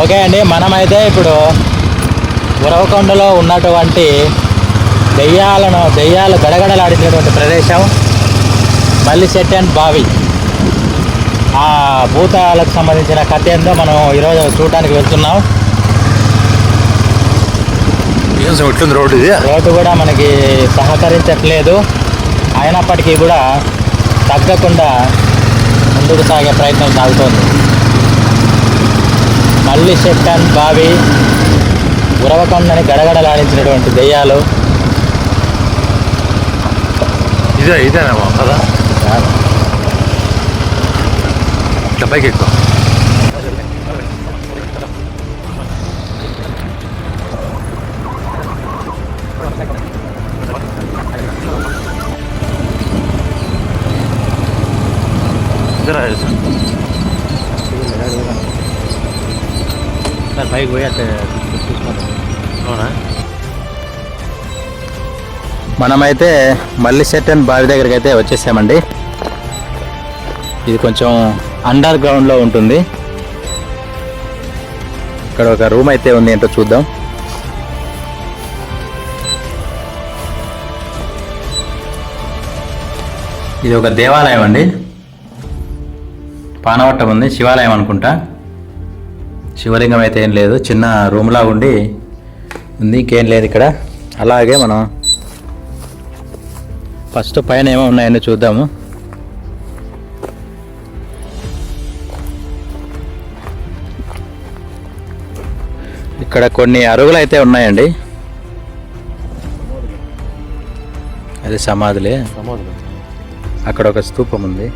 Okay అండి మనమైతే ఇప్పుడు ఉరవకొండలో ఉన్నటువంటి దెయ్యాలను దెయ్యాలు గడగడలాడించినటువంటి ప్రదేశం మల్లి సెట్ అండ్ బావి. ఆ భూతాలకు సంబంధించిన కథ ఏందో మనం ఈరోజు చూడడానికి వెళ్తున్నాం. రోడ్డు ఇది? రోడ్డు కూడా మనకి సహకరించట్లేదు. అయినప్పటికీ కూడా తగ్గకుండా ముందుకు సాగే ప్రయత్నం సాగుతోంది. మళ్ళీ చెట్టన్ బావి ఉరవకొండని గడగడలాడించినటువంటి దెయ్యాలు. ఇదే ఇదేనేమో కదా. ఇట్లా పైకి ఎక్కువ సార్ పైకి పోయి అట్లా అవునా? మనమైతే మల్లి సెట్టన్ బావి దగ్గరికి అయితే వచ్చేసామండి. ఇది కొంచెం అండర్ గ్రౌండ్లో ఉంటుంది. ఇక్కడ ఒక రూమ్ అయితే ఉంది ఏంటో చూద్దాం. ఇది ఒక దేవాలయం అండి. పానవట్టం ఉంది శివాలయం అనుకుంటా. శివలింగం అయితే ఏం లేదు. చిన్న రూమ్ లాగా ఉండి ఉంది ఇంకేం లేదు ఇక్కడ. అలాగే మనం ఫస్ట్ పైన ఏమో ఉన్నాయని చూద్దాము. ఇక్కడ కొన్ని అరుగులు అయితే ఉన్నాయండి. అది సమాధులే. అక్కడ ఒక స్తూపం ఉంది.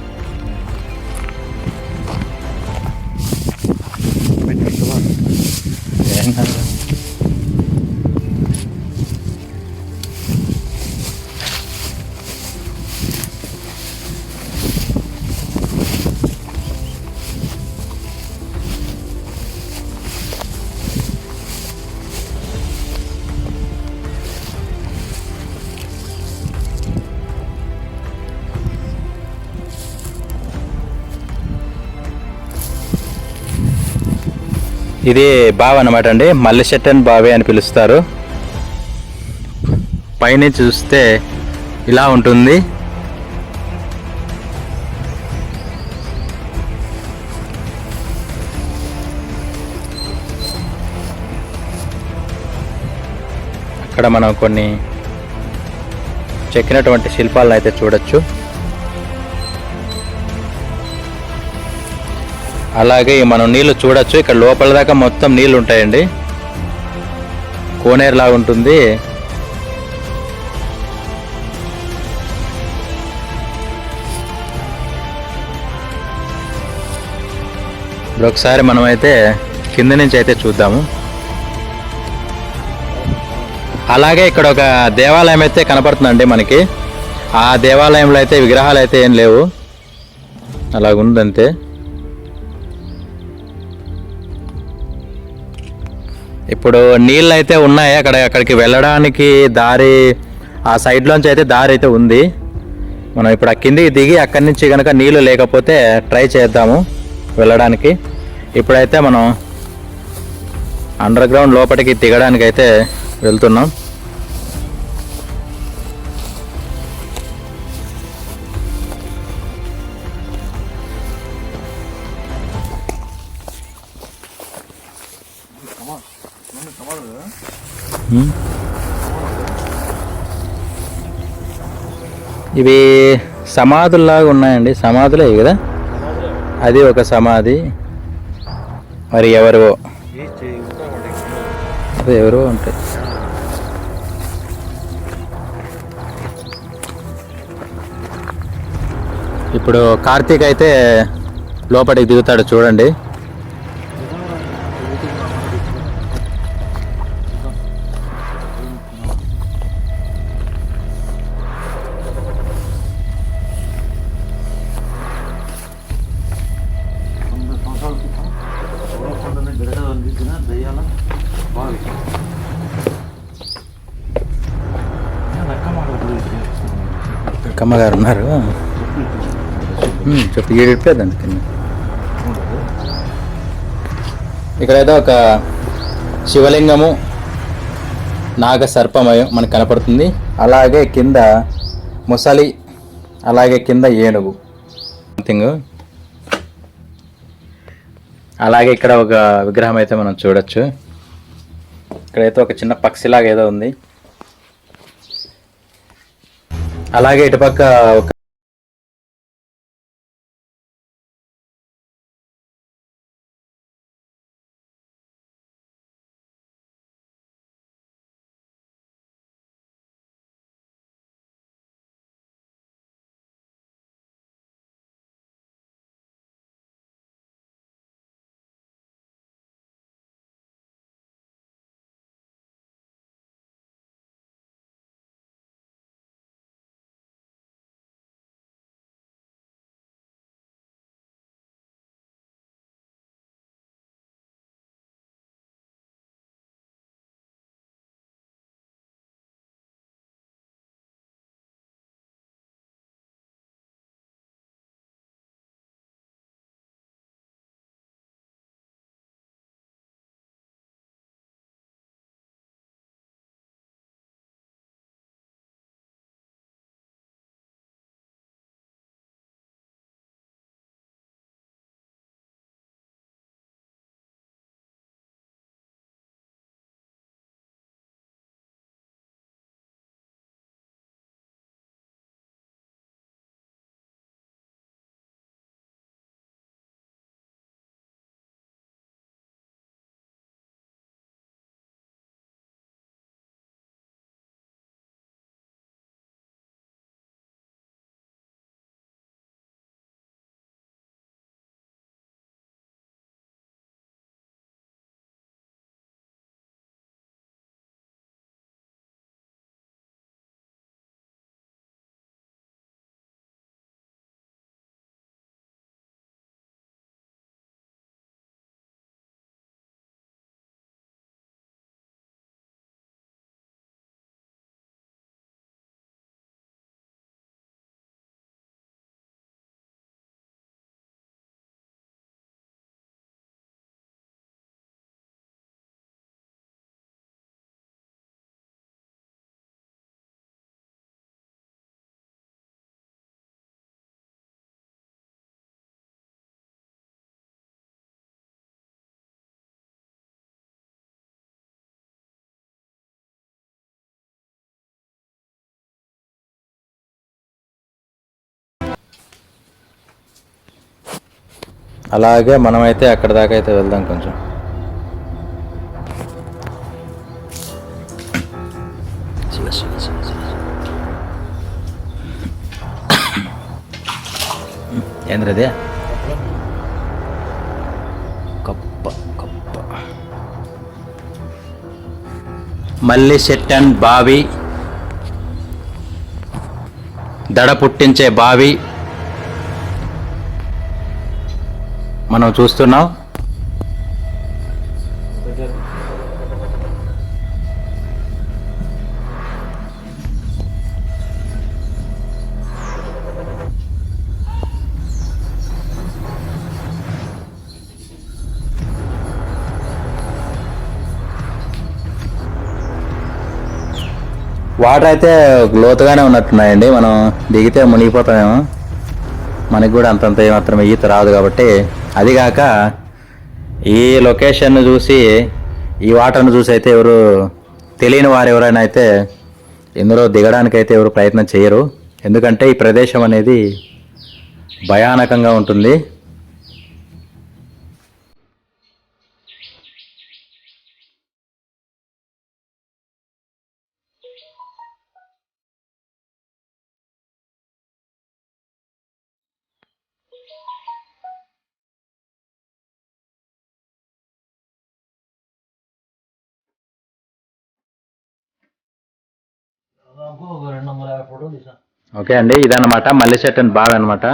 ఇది బావి అనమాట అండి. మల్లి చెట్టన్ బావి అని పిలుస్తారు. పైన చూస్తే ఇలా ఉంటుంది. అక్కడ మనం కొన్ని చెక్కినటువంటి శిల్పాలను అయితే చూడొచ్చు. అలాగే మనం నీళ్ళు చూడొచ్చు. ఇక్కడ లోపల దాకా మొత్తం నీళ్ళు ఉంటాయండి. కోనేరు లాగా ఉంటుంది. ఇప్పుడు ఒకసారి మనం అయితే కింద నుంచి అయితే చూద్దాము. అలాగే ఇక్కడ ఒక దేవాలయం అయితే కనపడుతుందండి మనకి. ఆ దేవాలయంలో అయితే విగ్రహాలు అయితే ఏం లేవు. అలాగుందంతే. ఇప్పుడు నీళ్ళు అయితే ఉన్నాయి. అక్కడ అక్కడికి వెళ్ళడానికి దారి ఆ సైడ్లోంచి అయితే దారి అయితే ఉంది. మనం ఇప్పుడు ఆ కిందికి దిగి అక్కడి నుంచి కనుక నీళ్ళు లేకపోతే ట్రై చేద్దాము వెళ్ళడానికి. ఇప్పుడైతే మనం అండర్ గ్రౌండ్ లోపలికి దిగడానికి అయితే వెళ్తున్నాం. ఇవి సమాధుల్లాగా ఉన్నాయండి. సమాధులే కదా? అది ఒక సమాధి. మరి ఎవరు? అది ఎవరో ఉంటాయి ఇప్పుడు కార్తీక్ అయితే లోపలికి దిగుతాడు చూడండి. కమ్మ గారు ఉన్నారు. ఉమ్, ఏడు ఏడిపోయేదండి కింద. ఇక్కడైతే ఒక శివలింగము నాగ సర్పమయం మనకు కనపడుతుంది. అలాగే కింద ముసలి అలాగే కింద ఏనుగు. సంథింగ్ అలాగే ఇక్కడ ఒక విగ్రహం అయితే మనం చూడొచ్చు. ఇక్కడైతే ఒక చిన్న పక్షిలాగా ఏదో ఉంది. అలాగే ఇటుపక్క ఒక అలాగే మనమైతే అక్కడ దాకా అయితే వెళ్దాం కొంచెం. ఏంద్రదే? కప్ప కప్ప. మల్లి సెట్ అండ్ బావి దడ పుట్టించే బావి మనం చూస్తున్నాం. వాటర్ అయితే లోతుగానే ఉన్నట్టున్నాయండి. మనం దిగితే మునిగిపోతామేమో. మనకి కూడా అంతంత ఏమాత్రం ఈత రాదు కాబట్టి అదిగాక ఈ లొకేషన్ను చూసి ఈ వాటర్ను చూసి అయితే ఎవరు తెలియని వారు ఎవరైనా అయితే ఇందులో దిగడానికి అయితే ఎవరు ప్రయత్నం చేయరు. ఎందుకంటే ఈ ప్రదేశం అనేది భయానకంగా ఉంటుంది. ఓకే అండి ఇదన్నమాట. మల్లి చెట్టు అని బావి అనమాట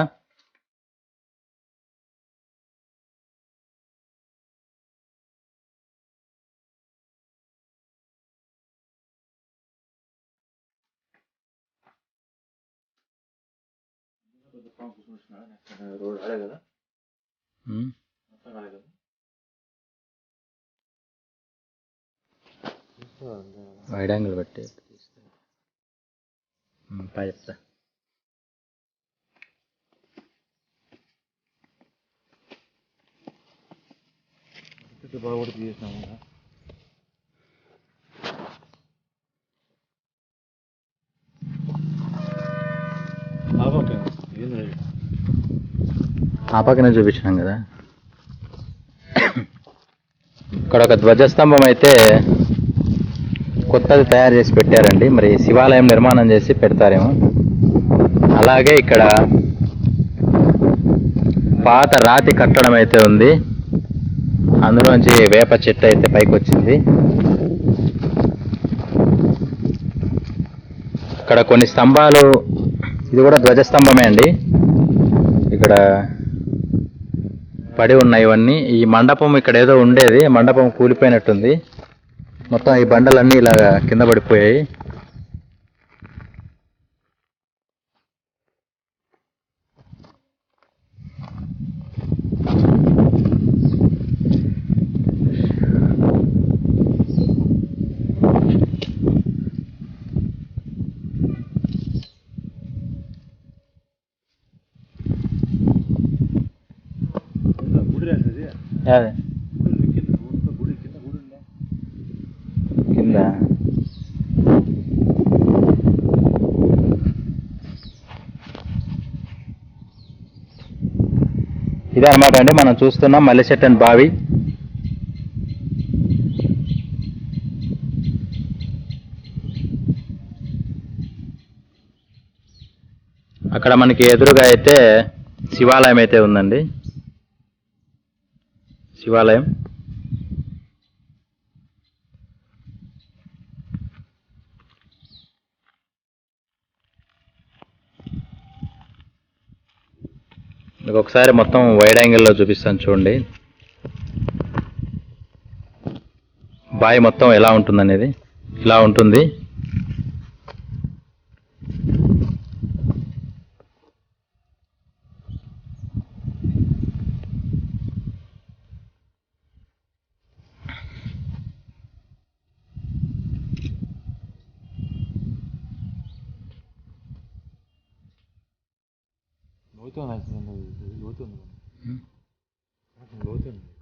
ఆడే కదా ఉమ్. మొత్తం ఆడే కదా వైడ్ యాంగిల్ బట్టి ఉమ్, పై చెప్తా చుట్టూ బాగా కూడా తీసేసినాము కదా ఓకే ఏంది ఆ పక్కనే చూపించినాం కదా ఇక్కడ ఒక ధ్వజస్తంభం అయితే కొత్తది తయారు చేసి పెట్టారండి. మరి శివాలయం నిర్మాణం చేసి పెడతారేమో. అలాగే ఇక్కడ పాత రాతి కట్టడం అయితే ఉంది. అందులోంచి వేప చెట్టు అయితే పైకి వచ్చింది ఇక్కడ కొన్ని స్తంభాలు ఇది కూడా ధ్వజస్తంభమే అండి. ఇక్కడ పడి ఉన్నాయి ఇవన్నీ. ఈ మండపం ఇక్కడ ఏదో ఉండేది. మండపం కూలిపోయినట్టుంది. మొత్తం ఈ బండలన్నీ ఇలా కింద పడిపోయాయి గుడి రాసేది అదే కింద గుడి కింద గుడి ఉందా కింద ఇదే అనమాట అండి మనం చూస్తున్నాం మల్లె బావి. అక్కడ మనకి ఎదురుగా అయితే శివాలయం అయితే ఉందండి. శివాలయం. మీకు ఒకసారి మొత్తం వైడ్ యాంగిల్లో చూపిస్తాను చూడండి. బావి మొత్తం ఎలా ఉంటుందనేది. ఇలా ఉంటుంది. 노던 하시는 노던. 응? 노던.